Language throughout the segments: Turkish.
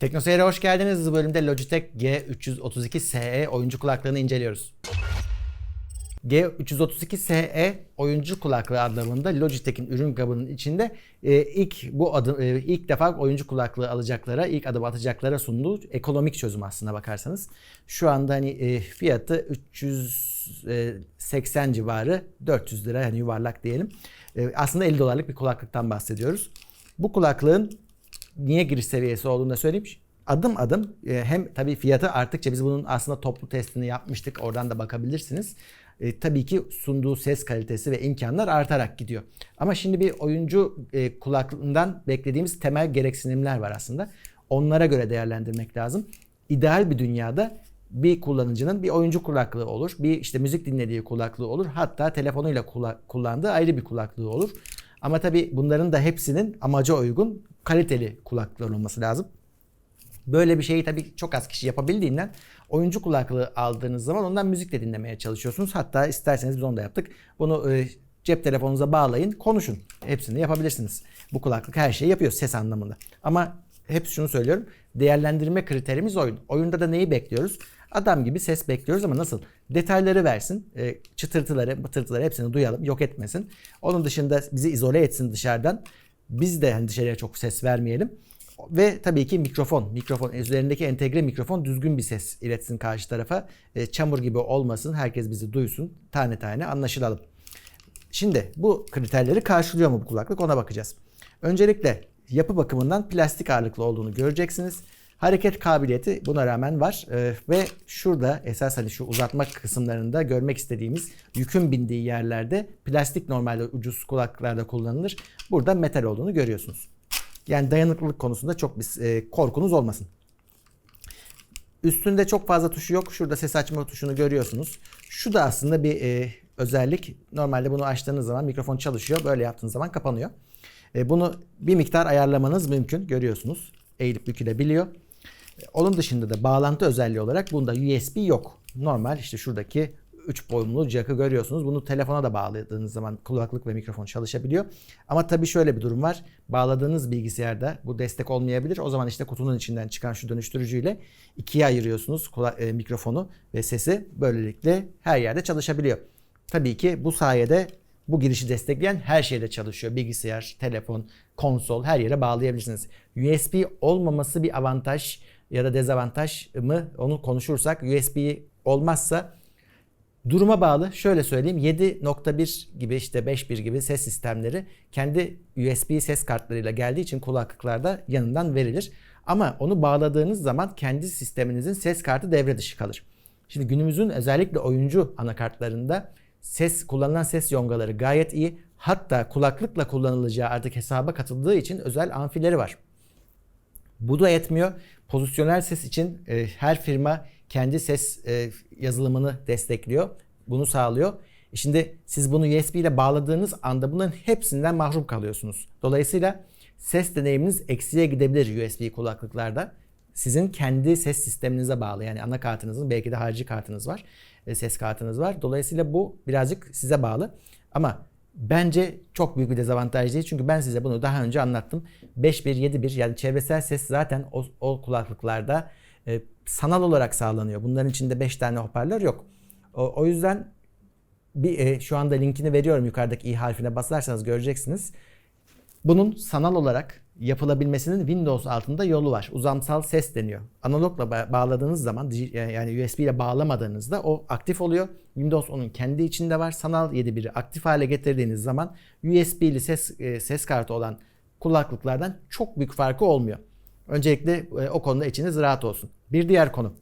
Teknoseyir'e hoş geldiniz. Bu bölümde Logitech G332 SE oyuncu kulaklığını inceliyoruz. G332 SE oyuncu kulaklığı anlamında Logitech'in ürün kabının içinde e, ilk bu adım e, ilk defa oyuncu kulaklığı alacaklara, ilk adım atacaklara sunduğu ekonomik çözüm aslına bakarsanız. Şu anda hani e, fiyatı 380 civarı 400 lira yani yuvarlak diyelim. Aslında 50 dolarlık bir kulaklıktan bahsediyoruz. Bu kulaklığın niye giriş seviyesi olduğunu da söyleyeyim. Adım adım e, hem tabii fiyatı arttıkça biz bunun aslında toplu testini yapmıştık. Oradan da bakabilirsiniz. E, tabii ki sunduğu ses kalitesi ve imkanlar artarak gidiyor. Ama şimdi bir oyuncu e, kulaklığından beklediğimiz temel gereksinimler var aslında. Onlara göre değerlendirmek lazım. İdeal bir dünyada bir kullanıcının bir oyuncu kulaklığı olur. Bir işte müzik dinlediği kulaklığı olur. Hatta telefonuyla kula- kullandığı ayrı bir kulaklığı olur. Ama tabii bunların da hepsinin amaca uygun kaliteli kulaklıklar olması lazım. Böyle bir şeyi tabii çok az kişi yapabildiğinden oyuncu kulaklığı aldığınız zaman ondan müzik de dinlemeye çalışıyorsunuz. Hatta isterseniz biz onu da yaptık. Bunu e, cep telefonunuza bağlayın, konuşun. Hepsini yapabilirsiniz. Bu kulaklık her şeyi yapıyor ses anlamında. Ama hep şunu söylüyorum. Değerlendirme kriterimiz oyun. Oyunda da neyi bekliyoruz? Adam gibi ses bekliyoruz ama nasıl? Detayları versin. E, çıtırtıları, bıtırtıları hepsini duyalım. Yok etmesin. Onun dışında bizi izole etsin dışarıdan. Biz de hani dışarıya çok ses vermeyelim. Ve tabii ki mikrofon. Mikrofon üzerindeki entegre mikrofon düzgün bir ses iletsin karşı tarafa. E, çamur gibi olmasın. Herkes bizi duysun. Tane tane anlaşılalım. Şimdi bu kriterleri karşılıyor mu bu kulaklık ona bakacağız. Öncelikle yapı bakımından plastik ağırlıklı olduğunu göreceksiniz. Hareket kabiliyeti buna rağmen var Ee, ve şurada esas hani şu uzatma kısımlarında görmek istediğimiz yükün bindiği yerlerde plastik normalde ucuz kulaklıklarda kullanılır. Burada metal olduğunu görüyorsunuz. Yani dayanıklılık konusunda çok bir e, korkunuz olmasın. Üstünde çok fazla tuşu yok. Şurada ses açma tuşunu görüyorsunuz. Şu da aslında bir e, özellik. Normalde bunu açtığınız zaman mikrofon çalışıyor. Böyle yaptığınız zaman kapanıyor. E, bunu bir miktar ayarlamanız mümkün. Görüyorsunuz. Eğilip bükülebiliyor. Onun dışında da bağlantı özelliği olarak bunda USB yok. Normal işte şuradaki 3 boyumlu jack'ı görüyorsunuz. Bunu telefona da bağladığınız zaman kulaklık ve mikrofon çalışabiliyor. Ama tabii şöyle bir durum var. Bağladığınız bilgisayarda bu destek olmayabilir. O zaman işte kutunun içinden çıkan şu dönüştürücüyle ikiye ayırıyorsunuz kula- e, mikrofonu ve sesi. Böylelikle her yerde çalışabiliyor. Tabii ki bu sayede bu girişi destekleyen her şeyde çalışıyor. Bilgisayar, telefon, konsol her yere bağlayabilirsiniz. USB olmaması bir avantaj ya da dezavantaj mı onu konuşursak USB olmazsa Duruma bağlı şöyle söyleyeyim 7.1 gibi işte 5.1 gibi ses sistemleri kendi USB ses kartlarıyla geldiği için kulaklıklarda yanından verilir. Ama onu bağladığınız zaman kendi sisteminizin ses kartı devre dışı kalır. Şimdi günümüzün özellikle oyuncu anakartlarında ses kullanılan ses yongaları gayet iyi. Hatta kulaklıkla kullanılacağı artık hesaba katıldığı için özel amfileri var. Bu da yetmiyor. Pozisyonel ses için e, her firma kendi ses e, yazılımını destekliyor. Bunu sağlıyor. E Şimdi siz bunu USB ile bağladığınız anda bunların hepsinden mahrum kalıyorsunuz. Dolayısıyla ses deneyiminiz eksiye gidebilir USB kulaklıklarda. Sizin kendi ses sisteminize bağlı. Yani anakartınızın belki de harici kartınız var. e, Ses kartınız var. Dolayısıyla bu birazcık size bağlı. Ama bence çok büyük bir dezavantaj değil. Çünkü ben size bunu daha önce anlattım. 5.1, 7.1 yani çevresel ses zaten o, o kulaklıklarda e, sanal olarak sağlanıyor. Bunların içinde 5 tane hoparlör yok. O, o yüzden bir e, şu anda linkini veriyorum yukarıdaki i harfine basarsanız göreceksiniz. Bunun sanal olarak yapılabilmesinin Windows altında yolu var. Uzamsal ses deniyor. Analogla ba- bağladığınız zaman dij- yani USB ile bağlamadığınızda o aktif oluyor. Windows onun kendi içinde var. Sanal 7.1'i aktif hale getirdiğiniz zaman USB'li ses e, ses kartı olan kulaklıklardan çok büyük farkı olmuyor. Öncelikle e, o konuda içiniz rahat olsun. Bir diğer konu.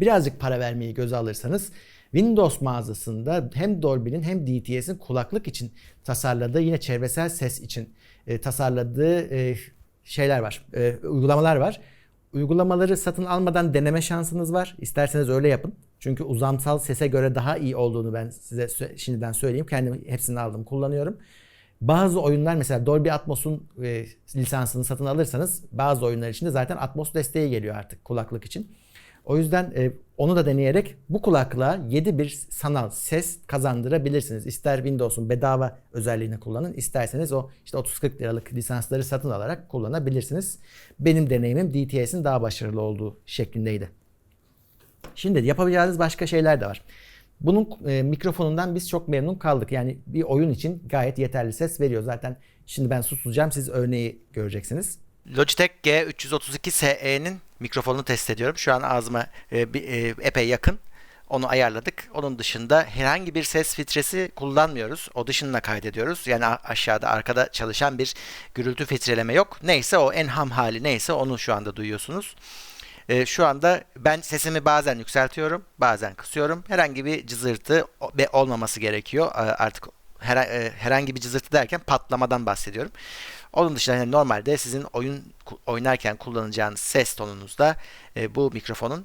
Birazcık para vermeyi göze alırsanız Windows mağazasında hem Dolby'nin hem DTS'in kulaklık için tasarladığı yine çevresel ses için e, tasarladığı e, şeyler var, e, uygulamalar var. Uygulamaları satın almadan deneme şansınız var. İsterseniz öyle yapın. Çünkü uzamsal sese göre daha iyi olduğunu ben size şimdiden söyleyeyim. Kendim hepsini aldım, kullanıyorum. Bazı oyunlar mesela Dolby Atmos'un e, lisansını satın alırsanız bazı oyunlar için de zaten Atmos desteği geliyor artık kulaklık için. O yüzden e, onu da deneyerek bu kulaklığa 7 bir sanal ses kazandırabilirsiniz. İster Windows'un bedava özelliğini kullanın, isterseniz o işte 30-40 liralık lisansları satın alarak kullanabilirsiniz. Benim deneyimim DTS'in daha başarılı olduğu şeklindeydi. Şimdi yapabileceğiniz başka şeyler de var. Bunun e, mikrofonundan biz çok memnun kaldık. Yani bir oyun için gayet yeterli ses veriyor. Zaten şimdi ben susacağım siz örneği göreceksiniz. Logitech G332 SE'nin mikrofonunu test ediyorum. Şu an ağzıma e, e, epey yakın. Onu ayarladık. Onun dışında herhangi bir ses filtresi kullanmıyoruz. O dışında kaydediyoruz. Yani aşağıda arkada çalışan bir gürültü filtreleme yok. Neyse o en ham hali neyse onu şu anda duyuyorsunuz. E, şu anda ben sesimi bazen yükseltiyorum, bazen kısıyorum. Herhangi bir cızırtı ve olmaması gerekiyor. Artık hera- e, herhangi bir cızırtı derken patlamadan bahsediyorum. Onun dışında yani normalde sizin oyun oynarken kullanacağınız ses tonunuzda e, bu mikrofonun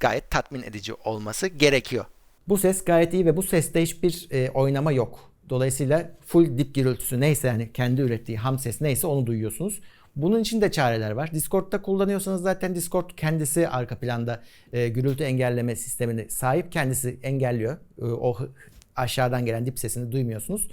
gayet tatmin edici olması gerekiyor. Bu ses gayet iyi ve bu seste hiçbir e, oynama yok. Dolayısıyla full dip gürültüsü neyse yani kendi ürettiği ham ses neyse onu duyuyorsunuz. Bunun için de çareler var. Discord'da kullanıyorsanız zaten Discord kendisi arka planda e, gürültü engelleme sistemini sahip. Kendisi engelliyor. E, o aşağıdan gelen dip sesini duymuyorsunuz.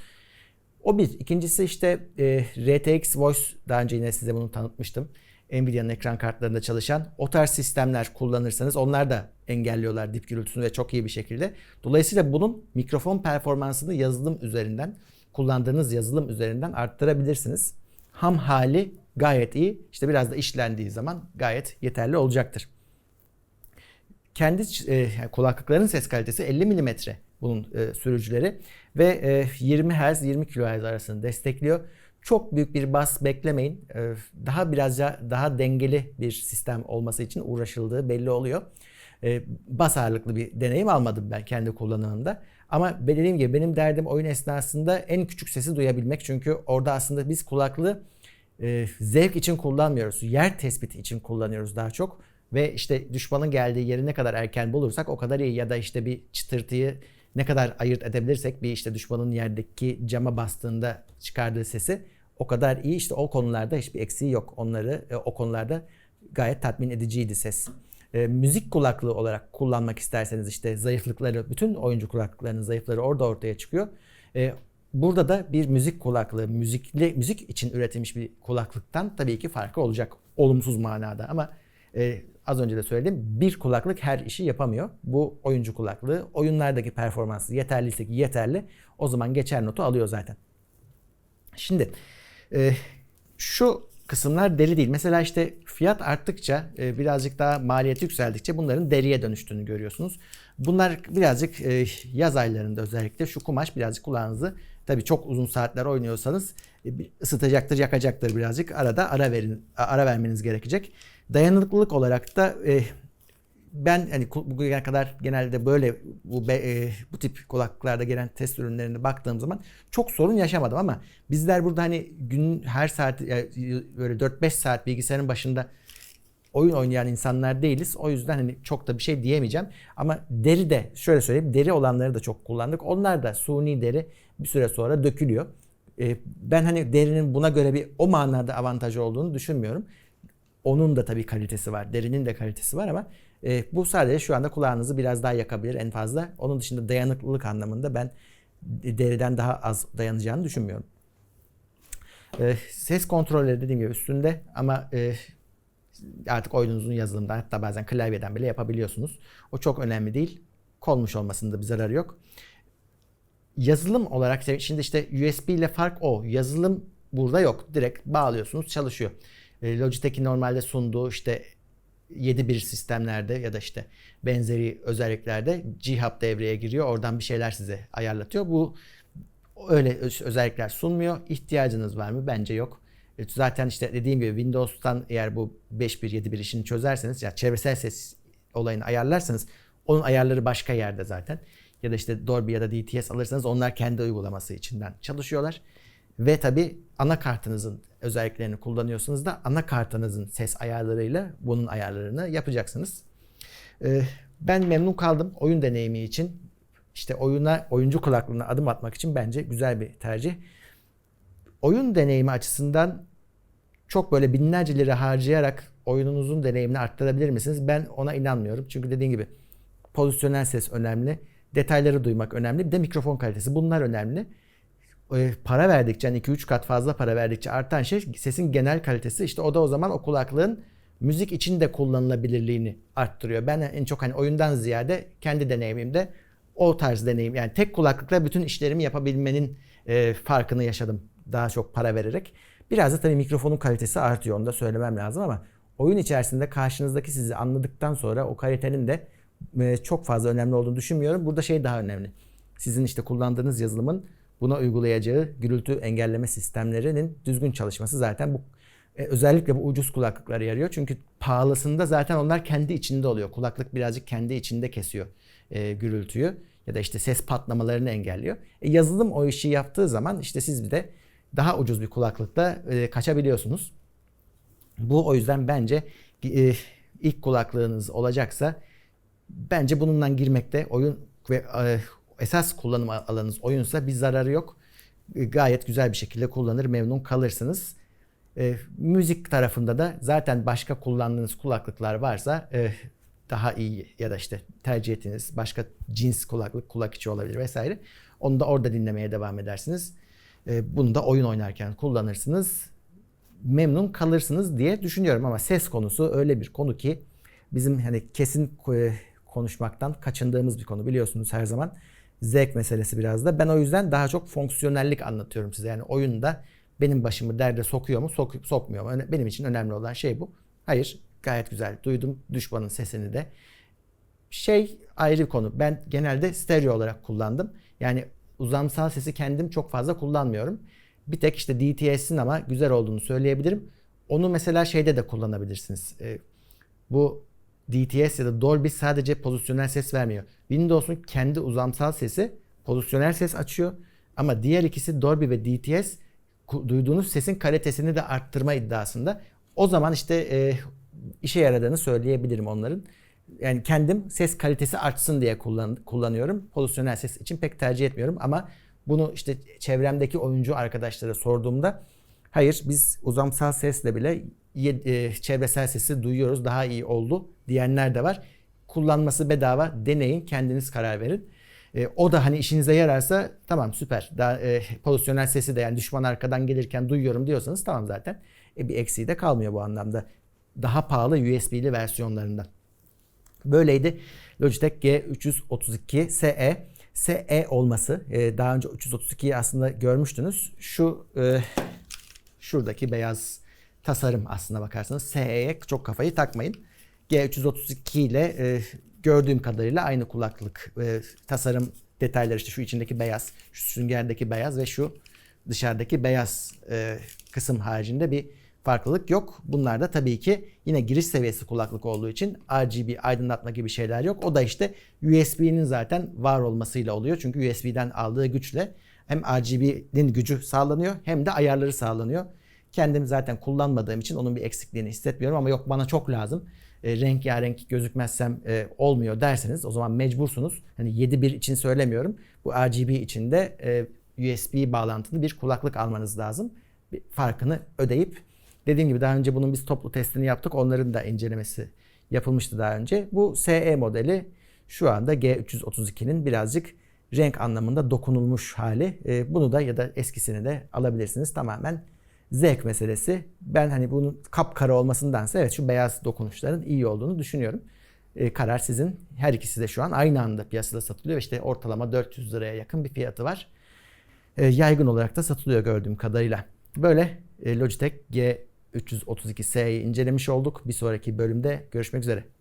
O bir. İkincisi işte e, RTX Voice daha önce yine size bunu tanıtmıştım. Nvidia'nın ekran kartlarında çalışan o tarz sistemler kullanırsanız onlar da engelliyorlar dip gürültüsünü ve çok iyi bir şekilde. Dolayısıyla bunun mikrofon performansını yazılım üzerinden kullandığınız yazılım üzerinden arttırabilirsiniz. Ham hali gayet iyi. İşte biraz da işlendiği zaman gayet yeterli olacaktır. Kendi e, kulaklıkların ses kalitesi 50 mm bunun e, sürücüleri ve e, 20 Hz 20 kHz arasını destekliyor. Çok büyük bir bas beklemeyin. E, daha birazca daha dengeli bir sistem olması için uğraşıldığı belli oluyor. E, bas ağırlıklı bir deneyim almadım ben kendi kullanımımda. Ama dediğim gibi benim derdim oyun esnasında en küçük sesi duyabilmek. Çünkü orada aslında biz kulaklığı e, zevk için kullanmıyoruz. Yer tespiti için kullanıyoruz daha çok. Ve işte düşmanın geldiği yeri ne kadar erken bulursak o kadar iyi. Ya da işte bir çıtırtıyı ne kadar ayırt edebilirsek bir işte düşmanın yerdeki cama bastığında çıkardığı sesi o kadar iyi. İşte o konularda hiçbir eksiği yok. Onları e, o konularda gayet tatmin ediciydi ses. E, müzik kulaklığı olarak kullanmak isterseniz işte zayıflıkları, bütün oyuncu kulaklıklarının zayıfları orada ortaya çıkıyor. E, burada da bir müzik kulaklığı, müzikli müzik için üretilmiş bir kulaklıktan tabii ki farkı olacak olumsuz manada ama e, az önce de söyledim bir kulaklık her işi yapamıyor. Bu oyuncu kulaklığı oyunlardaki performansı yeterliyse ki yeterli o zaman geçer notu alıyor zaten. Şimdi e, şu kısımlar deri değil. Mesela işte fiyat arttıkça e, birazcık daha maliyeti yükseldikçe bunların deriye dönüştüğünü görüyorsunuz. Bunlar birazcık e, yaz aylarında özellikle şu kumaş birazcık kulağınızı tabii çok uzun saatler oynuyorsanız e, ısıtacaktır, yakacaktır birazcık. Arada ara verin, ara vermeniz gerekecek. Dayanıklılık olarak da e, ben hani bugüne kadar genelde böyle bu e, bu tip kulaklıklarda gelen test ürünlerine baktığım zaman çok sorun yaşamadım ama bizler burada hani gün her saat yani böyle 4-5 saat bilgisayarın başında oyun oynayan insanlar değiliz. O yüzden hani çok da bir şey diyemeyeceğim. Ama deri de şöyle söyleyeyim deri olanları da çok kullandık. Onlar da suni deri bir süre sonra dökülüyor. E, ben hani derinin buna göre bir o manada avantajı olduğunu düşünmüyorum. Onun da tabii kalitesi var. Derinin de kalitesi var ama e, bu sadece şu anda kulağınızı biraz daha yakabilir en fazla. Onun dışında dayanıklılık anlamında ben deriden daha az dayanacağını düşünmüyorum. E, ses kontrolleri dediğim gibi üstünde ama e, artık oyununuzun yazılımından hatta bazen klavyeden bile yapabiliyorsunuz. O çok önemli değil. Konmuş olmasında bir zararı yok. Yazılım olarak şimdi işte USB ile fark o. Yazılım burada yok. Direkt bağlıyorsunuz çalışıyor. E, Logitech'in normalde sunduğu işte 7.1 sistemlerde ya da işte benzeri özelliklerde G-Hub devreye giriyor. Oradan bir şeyler size ayarlatıyor. Bu öyle öz- özellikler sunmuyor. İhtiyacınız var mı? Bence yok. E, Zaten işte dediğim gibi Windows'tan eğer bu 5.1 7.1 işini çözerseniz ya çevresel ses olayını ayarlarsanız onun ayarları başka yerde zaten. Ya da işte Dolby ya da DTS alırsanız onlar kendi uygulaması içinden çalışıyorlar. Ve tabi anakartınızın özelliklerini kullanıyorsunuz da anakartınızın ses ayarlarıyla bunun ayarlarını yapacaksınız. Ee, ben memnun kaldım oyun deneyimi için. İşte oyuna, oyuncu kulaklığına adım atmak için bence güzel bir tercih. Oyun deneyimi açısından çok böyle binlerce lira harcayarak oyununuzun deneyimini arttırabilir misiniz? Ben ona inanmıyorum. Çünkü dediğim gibi pozisyonel ses önemli. Detayları duymak önemli. Bir de mikrofon kalitesi. Bunlar önemli. E, para verdikçe hani 2-3 kat fazla para verdikçe artan şey sesin genel kalitesi. İşte o da o zaman o kulaklığın müzik için de kullanılabilirliğini arttırıyor. Ben en çok hani oyundan ziyade kendi deneyimimde o tarz deneyim yani tek kulaklıkla bütün işlerimi yapabilmenin e, farkını yaşadım daha çok para vererek. Biraz da tabii mikrofonun kalitesi artıyor onu da söylemem lazım ama oyun içerisinde karşınızdaki sizi anladıktan sonra o kalitenin de e, çok fazla önemli olduğunu düşünmüyorum. Burada şey daha önemli. Sizin işte kullandığınız yazılımın buna uygulayacağı gürültü engelleme sistemlerinin düzgün çalışması zaten bu e, özellikle bu ucuz kulaklıklara yarıyor. Çünkü pahalısında zaten onlar kendi içinde oluyor. Kulaklık birazcık kendi içinde kesiyor e, gürültüyü ya da işte ses patlamalarını engelliyor. E, yazılım o işi yaptığı zaman işte siz bir de daha ucuz bir kulaklıkta e, kaçabiliyorsunuz. Bu o yüzden bence e, ilk kulaklığınız olacaksa bence bununla girmekte oyun ve e, esas kullanım alanınız oyunsa bir zararı yok. E, gayet güzel bir şekilde kullanır, memnun kalırsınız. E, müzik tarafında da zaten başka kullandığınız kulaklıklar varsa e, daha iyi ya da işte tercih ettiğiniz başka cins kulaklık, kulak içi olabilir vesaire. Onu da orada dinlemeye devam edersiniz. E, bunu da oyun oynarken kullanırsınız. Memnun kalırsınız diye düşünüyorum ama ses konusu öyle bir konu ki bizim hani kesin e, konuşmaktan kaçındığımız bir konu biliyorsunuz her zaman. Zevk meselesi biraz da. Ben o yüzden daha çok fonksiyonellik anlatıyorum size. Yani oyunda benim başımı derde sokuyor mu, sok sokmuyor mu? Benim için önemli olan şey bu. Hayır, gayet güzel. Duydum düşmanın sesini de. Şey ayrı bir konu. Ben genelde stereo olarak kullandım. Yani uzamsal sesi kendim çok fazla kullanmıyorum. Bir tek işte DTS'in ama güzel olduğunu söyleyebilirim. Onu mesela şeyde de kullanabilirsiniz. Ee, bu DTS ya da Dolby sadece pozisyonel ses vermiyor. Windows'un kendi uzamsal sesi pozisyonel ses açıyor. Ama diğer ikisi Dolby ve DTS duyduğunuz sesin kalitesini de arttırma iddiasında. O zaman işte e, işe yaradığını söyleyebilirim onların. Yani kendim ses kalitesi artsın diye kullan, kullanıyorum. Pozisyonel ses için pek tercih etmiyorum ama bunu işte çevremdeki oyuncu arkadaşlara sorduğumda hayır biz uzamsal sesle bile ye- e, çevresel sesi duyuyoruz daha iyi oldu diyenler de var. Kullanması bedava deneyin kendiniz karar verin. E, o da hani işinize yararsa tamam süper. Daha e, pozisyonel sesi de yani düşman arkadan gelirken duyuyorum diyorsanız tamam zaten. E, bir eksiği de kalmıyor bu anlamda. Daha pahalı USB'li versiyonlarından. Böyleydi Logitech G332 SE. SE olması e, daha önce 332'yi aslında görmüştünüz. Şu e, şuradaki beyaz tasarım aslına bakarsanız SE'ye çok kafayı takmayın. G332 ile e, gördüğüm kadarıyla aynı kulaklık e, tasarım detayları işte şu içindeki beyaz, şu süngerdeki beyaz ve şu dışarıdaki beyaz e, kısım haricinde bir farklılık yok. Bunlar da tabii ki yine giriş seviyesi kulaklık olduğu için RGB aydınlatma gibi şeyler yok. O da işte USB'nin zaten var olmasıyla oluyor. Çünkü USB'den aldığı güçle hem RGB'nin gücü sağlanıyor hem de ayarları sağlanıyor. Kendim zaten kullanmadığım için onun bir eksikliğini hissetmiyorum ama yok bana çok lazım. E, renk ya renk gözükmezsem e, olmuyor derseniz o zaman mecbursunuz. Hani 7.1 için söylemiyorum. Bu RGB için de e, USB bağlantılı bir kulaklık almanız lazım. Bir farkını ödeyip dediğim gibi daha önce bunun biz toplu testini yaptık. Onların da incelemesi yapılmıştı daha önce. Bu SE modeli şu anda G332'nin birazcık renk anlamında dokunulmuş hali. E, bunu da ya da eskisini de alabilirsiniz. Tamamen zevk meselesi. Ben hani bunun kapkara olmasındansa evet şu beyaz dokunuşların iyi olduğunu düşünüyorum. E, karar sizin. Her ikisi de şu an aynı anda piyasada satılıyor. İşte ortalama 400 liraya yakın bir fiyatı var. E, yaygın olarak da satılıyor gördüğüm kadarıyla. Böyle e, Logitech G332S'yi incelemiş olduk. Bir sonraki bölümde görüşmek üzere.